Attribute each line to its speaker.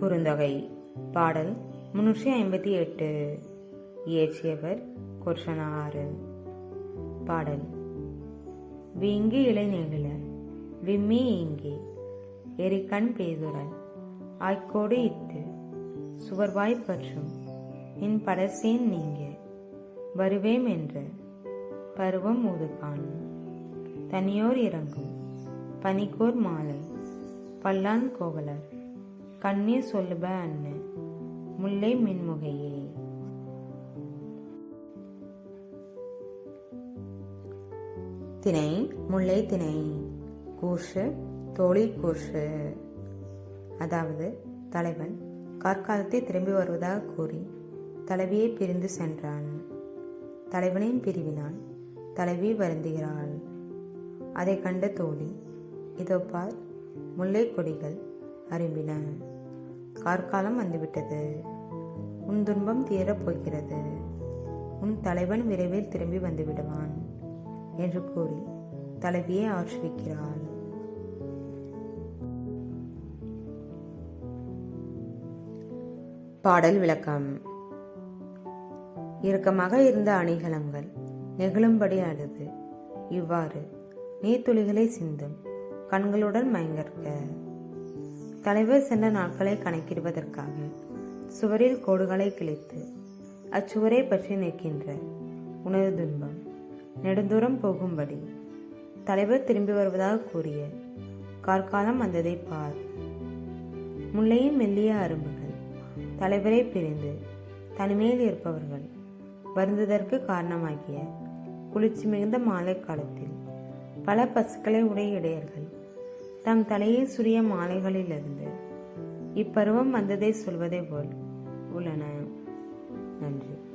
Speaker 1: குறுந்தொகை பாடல் முன்னூற்றி ஐம்பத்தி எட்டு. இயற்றியவர் கொர்ஷனாறு பாடல். விங்கு இலை நெகிழ விம்மி இங்கே எரிக்கண் பேதுரன் ஆய்க்கோடு இத்து சுவர்வாய் பற்றும் என் படசேன் நீங்க வருவேம் என்று பருவம் முதுகான் தனியோர் இறங்கும். பனிக்கோர் மாலை. பல்லான் கோவலர். கண்ணீர் சொல்லுப அண்ணு. முல்லை மின்முகையே. திணை முல்லை திணை. கூஷு தோழி கூர்ஷு அதாவது தலைவன் கார்காலத்தை திரும்பி வருவதாக கூறி தலைவியை பிரிந்து சென்றான். தலைவனின் பிரிவினால் தலைவி வருந்துகிறாள். அதை கண்ட தோழி இதோ பார் முல்லை கொடிகள் அரும்பின. கார்காலம் வந்துவிட்டது. உன் துன்பம் தீரப் போகிறது. உன் தலைவன் விரைவில் திரும்பி வந்துவிடுவான் என்று கூறி தலைவியை ஆர்ஷிக்கிறாள் பாடல் விளக்கம். இறுக்கமாக இருந்த அணிகலங்கள் நெகிழும்படி அழுது இவ்வாறு நீர்த்துளிகளை சிந்தும் கண்களுடன் மயங்கற்க. தலைவர் சென்ற நாட்களை கணக்கிடுவதற்காக சுவரில் கோடுகளை கிழித்து அச்சுவரை பற்றி நிற்கின்ற உணவு துன்பம் நெடுந்தூரம் போகும்படி தலைவர் திரும்பி வருவதாக கூறிய கார்காலம் வந்ததை பார். முல்லையின் மெல்லிய அரும்புகள் தலைவரை பிரிந்து தனிமையில் இருப்பவர்கள் வருந்ததற்கு காரணமாகிய குளிர்ச்சி மிகுந்த மாலை காலத்தில் பல பசுக்களை உடைய இடையர்கள் தம் தலையை சுரிய மாலைகளிலிருந்து இப்பருவம் வந்ததை சொல்வதை போல் உள்ளன. நன்றி.